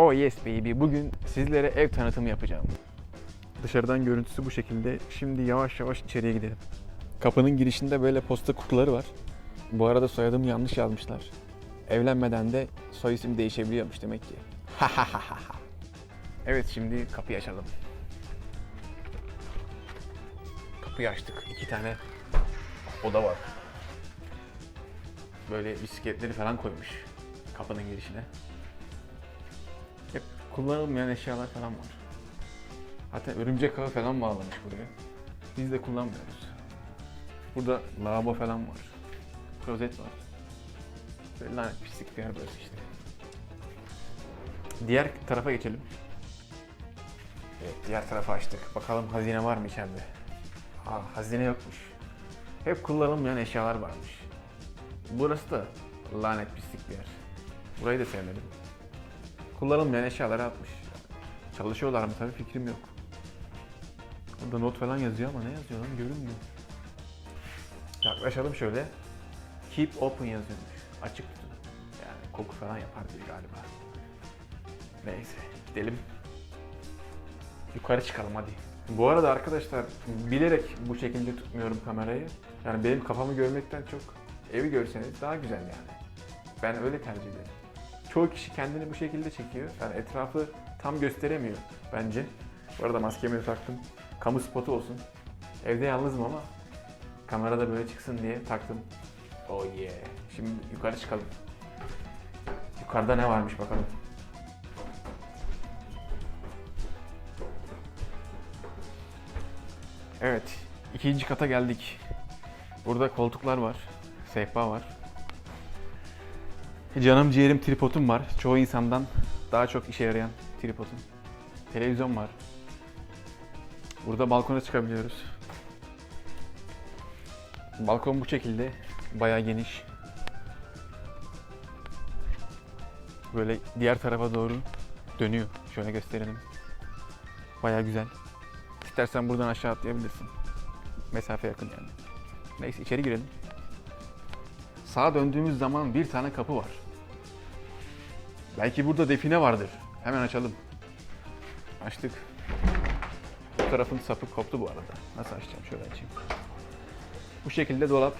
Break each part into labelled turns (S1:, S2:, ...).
S1: Oh yes baby. Bugün sizlere ev tanıtımı yapacağım. Dışarıdan görüntüsü bu şekilde. Şimdi yavaş yavaş içeriye gidelim. Kapının girişinde böyle posta kutuları var. Bu arada soyadımı yanlış yazmışlar. Evlenmeden de soy isim değişebiliyormuş demek ki. evet şimdi kapıyı açalım. Kapıyı açtık. İki tane oda var. Böyle bisikletleri falan koymuş kapının girişine. Kullanılmayan eşyalar falan var. Hatta örümcek ağı falan bağlamış buraya. Biz de kullanmıyoruz. Burada lavabo falan var. Klozet var. Böyle lanet pislik bir yer burası işte. Diğer tarafa geçelim. Evet diğer tarafa açtık. Bakalım hazine var mı içeride? Aa hazine yokmuş. Hep kullanılmayan eşyalar varmış. Burası da lanet pislik bir yer. Burayı da sevmedim. Kullanılmayan eşyaları atmış. Çalışıyorlar mı tabii fikrim yok. Burada not falan yazıyor ama ne yazıyor lan görünmüyor. Yaklaşalım şöyle. Keep open yazıyormuş. Açık tutun. Yani koku falan yapar diye galiba. Neyse gidelim. Yukarı çıkalım hadi. Bu arada arkadaşlar bilerek bu şekilde tutmuyorum kamerayı. Yani benim kafamı görmekten çok evi görseniz daha güzel yani. Ben öyle tercih ederim. Çoğu kişi kendini bu şekilde çekiyor. Yani etrafı tam gösteremiyor bence. Bu arada maskemi de taktım. Kamu spotu olsun. Evde yalnızım ama kamerada böyle çıksın diye taktım. Oh yeah. Şimdi yukarı çıkalım. Yukarıda ne varmış bakalım. Evet, ikinci kata geldik. Burada koltuklar var, sehpa var. Canım ciğerim tripodum var. Çoğu insandan daha çok işe yarayan tripodum. Televizyon var. Burada balkona çıkabiliyoruz. Balkon bu şekilde. Bayağı geniş. Böyle diğer tarafa doğru dönüyor. Şöyle gösterelim. Bayağı güzel. İstersen buradan aşağı atlayabilirsin. Mesafe yakın yani. Neyse içeri girelim. Sağa döndüğümüz zaman bir tane kapı var. Belki burada define vardır. Hemen açalım. Açtık. Bu tarafın sapı koptu bu arada. Nasıl açacağım? Şöyle açayım. Bu şekilde dolap.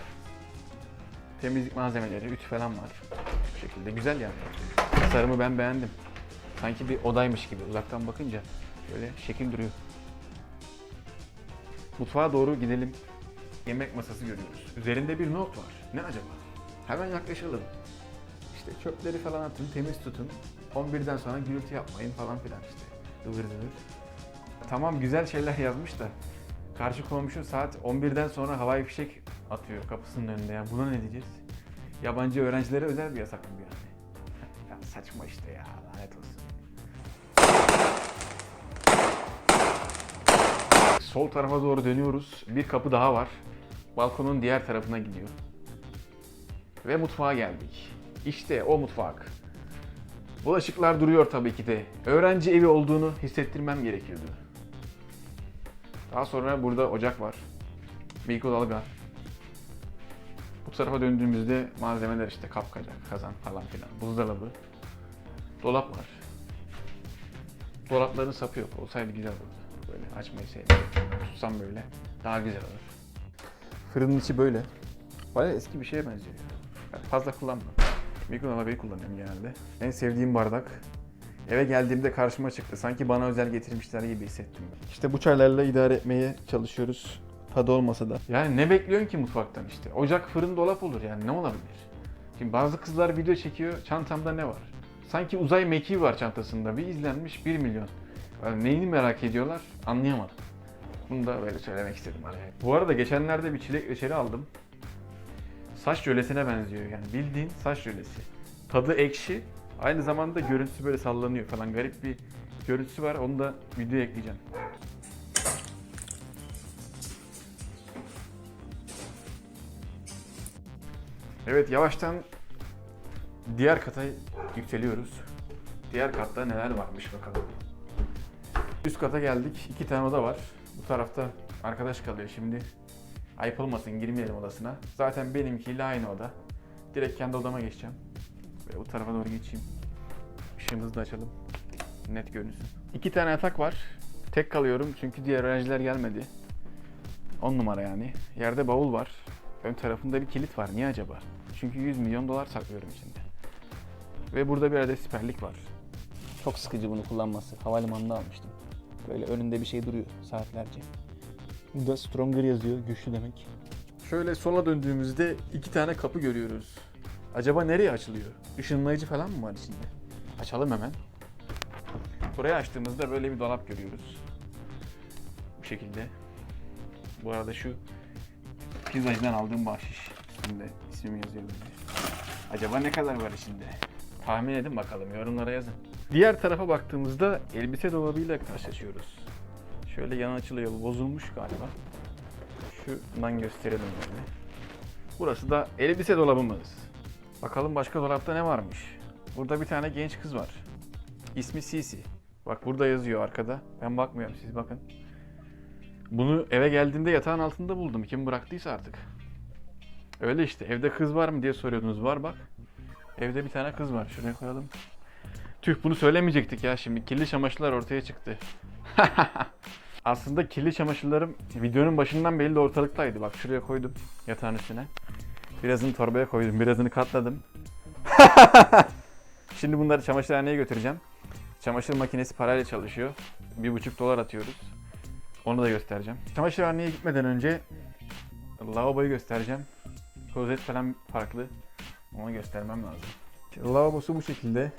S1: Temizlik malzemeleri, ütü falan var. Bu şekilde güzel yani. Tasarımı ben beğendim. Sanki bir odaymış gibi uzaktan bakınca böyle şekil duruyor. Mutfağa doğru gidelim. Yemek masası görüyoruz. Üzerinde bir not var. Ne acaba? Hemen yaklaşalım. İşte çöpleri falan atın, temiz tutun. 11'den sonra gürültü yapmayın falan filan işte. Ivır zıvır. Tamam güzel şeyler yazmış da karşı komşu saat 11'den sonra havai fişek atıyor kapısının önünde. Yani buna ne diyeceğiz? Yabancı öğrencilere özel bir yasak bu yani? ya saçma işte ya lanet olsun. Sol tarafa doğru dönüyoruz. Bir kapı daha var. Balkonun diğer tarafına gidiyor. Ve mutfağa geldik. İşte o mutfak. Bulaşıklar duruyor tabii ki de. Öğrenci evi olduğunu hissettirmem gerekiyordu. Daha sonra burada ocak var. Mikrodalga. Bu tarafa döndüğümüzde malzemeler işte kapkacak, kazan falan filan. Buzdolabı. Dolap var. Dolapların sapı yok. Olsaydı güzel olurdu. Böyle açmayı sevmiyorum. Tutsam böyle daha güzel olur. Fırının içi böyle. Bayağı eski bir şeye benziyor. Yani fazla kullanmam. Mikrodalgayı kullanıyorum genelde. En sevdiğim bardak. Eve geldiğimde karşıma çıktı. Sanki bana özel getirmişler gibi hissettim. İşte bu çaylarla idare etmeye çalışıyoruz. Tadı olmasa da. Yani ne bekliyorsun ki mutfaktan işte? Ocak, fırın, dolap olur yani ne olabilir? Şimdi bazı kızlar video çekiyor. Çantamda ne var? Sanki uzay mekiği var çantasında. Bir izlenmiş 1 milyon. Yani neyini merak ediyorlar anlayamadım. Bunu da böyle söylemek istedim araya. Bu arada geçenlerde bir çilek reçeli aldım. Saç jölesine benziyor yani bildiğin saç jölesi. Tadı ekşi, aynı zamanda görüntüsü böyle sallanıyor falan garip bir görüntüsü var. Onu da videoya ekleyeceğim. Evet yavaştan diğer kata yükseliyoruz. Diğer katta neler varmış bakalım. Üst kata geldik. İki tane oda var. Bu tarafta arkadaş kalıyor şimdi. Ayıp olmasın girmeyelim odasına. Zaten benimkiyle aynı oda. Direkt kendi odama geçeceğim. Böyle bu tarafa doğru geçeyim. Işığımızı da açalım. net görünsün. İki tane yatak var. Tek kalıyorum çünkü diğer öğrenciler gelmedi. 10 numara yani. Yerde bavul var. Ön tarafında bir kilit var. Niye acaba? Çünkü 100 milyon dolar saklıyorum içinde. Ve burada bir adet siperlik var.
S2: Çok sıkıcı bunu kullanması. Havalimanında almıştım. Böyle önünde bir şey duruyor saatlerce. Burada stronger yazıyor, güçlü demek.
S1: Şöyle sola döndüğümüzde iki tane kapı görüyoruz. Acaba nereye açılıyor? Işınlayıcı falan mı var içinde? Açalım hemen. Burayı açtığımızda böyle bir dolap görüyoruz. Bu şekilde. Bu arada şu pizzacıdan aldığım bahşiş. Üstünde ismim yazıyor. Acaba ne kadar var içinde? Tahmin edin bakalım yorumlara yazın. Diğer tarafa baktığımızda elbise dolabıyla karşılaşıyoruz. Şöyle yan açılıyor. Bozulmuş galiba. Şuradan gösterelim böyle. Burası da elbise dolabımız. Bakalım başka dolapta ne varmış. Burada bir tane genç kız var. İsmi Sisi. Bak burada yazıyor arkada. Ben bakmıyorum siz bakın. Bunu eve geldiğimde yatağın altında buldum. Kim bıraktıysa artık. Öyle işte. Evde kız var mı diye soruyordunuz. Var bak. Evde bir tane kız var. Şuraya koyalım. Tüh bunu söylemeyecektik ya şimdi. Kirli çamaşırlar ortaya çıktı. Aslında kirli çamaşırlarım videonun başından belli de ortalıktaydı. Bak şuraya koydum yatağın üstüne. Birazını torbaya koydum, birazını katladım. Şimdi bunları çamaşırhaneye götüreceğim. Çamaşır makinesi parayla çalışıyor. Bir buçuk dolar atıyoruz. Onu da göstereceğim. Çamaşırhaneye gitmeden önce lavaboyu göstereceğim. Klozet falan farklı. Onu göstermem lazım. Lavabosu bu şekilde.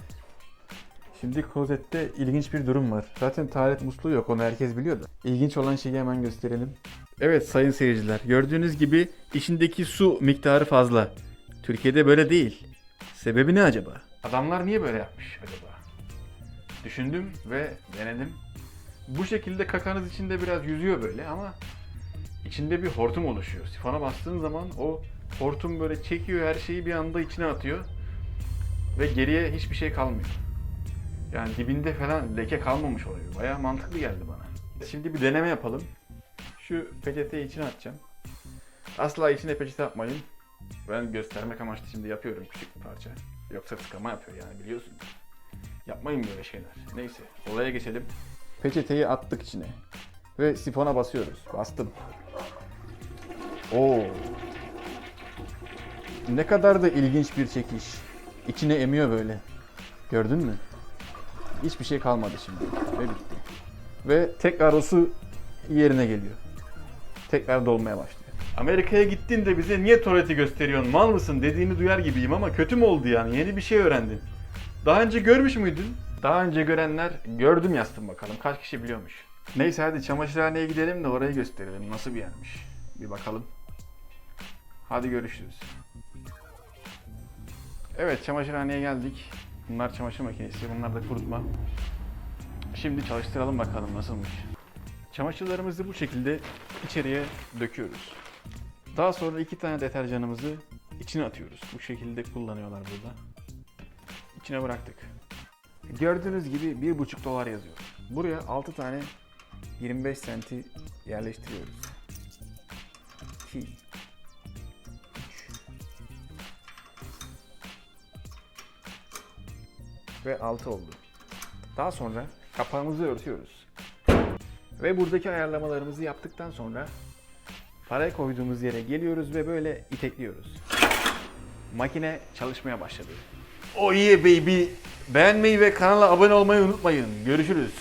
S1: Şimdi klozette ilginç bir durum var. Zaten tuvalet musluğu yok onu herkes biliyordu. İlginç olan şeyi hemen gösterelim. Evet sayın seyirciler gördüğünüz gibi içindeki su miktarı fazla. Türkiye'de böyle değil. Sebebi ne acaba? Adamlar niye böyle yapmış acaba? Düşündüm ve denedim. Bu şekilde kakanız içinde biraz yüzüyor böyle ama içinde bir hortum oluşuyor. Sifona bastığın zaman o hortum böyle çekiyor her şeyi bir anda içine atıyor ve geriye hiçbir şey kalmıyor. Yani dibinde falan leke kalmamış oluyor. Bayağı mantıklı geldi bana. Şimdi bir deneme yapalım. Şu peçeteyi içine atacağım. Asla içine peçete atmayın. Ben göstermek amaçlı şimdi yapıyorum küçük bir parça. Yoksa tıkama yapıyor yani biliyorsun. Yapmayın böyle şeyler. Neyse olaya geçelim. Peçeteyi attık içine. Ve sifona basıyoruz. Bastım. Oo. Ne kadar da ilginç bir çekiş. İçine emiyor böyle. Gördün mü? Hiçbir şey kalmadı şimdi. Ve bitti. Ve tekrar o su yerine geliyor. Tekrar dolmaya başlıyor. Amerika'ya gittiğinde bize niye tuvaleti gösteriyorsun mal mısın dediğini duyar gibiyim ama kötü mü oldu yani yeni bir şey öğrendin. Daha önce görmüş müydün? Daha önce görenler gördüm yazsın bakalım kaç kişi biliyormuş. Neyse hadi çamaşırhaneye gidelim de orayı gösterelim nasıl bir yermiş. Bir bakalım. Hadi görüşürüz. Evet çamaşırhaneye geldik. Bunlar çamaşır makinesi, bunlar da kurutma. Şimdi çalıştıralım bakalım nasılmış. Çamaşırlarımızı bu şekilde içeriye döküyoruz. Daha sonra iki tane deterjanımızı içine atıyoruz. Bu şekilde kullanıyorlar burada. İçine bıraktık. Gördüğünüz gibi bir buçuk dolar yazıyor. Buraya 6 tane 25 senti yerleştiriyoruz. 2 ve 6 oldu. Daha sonra kapağımızı örtüyoruz. Ve buradaki ayarlamalarımızı yaptıktan sonra parayı koyduğumuz yere geliyoruz ve böyle itekliyoruz. Makine çalışmaya başladı. Oh yeah baby! Beğenmeyi ve kanala abone olmayı unutmayın. Görüşürüz.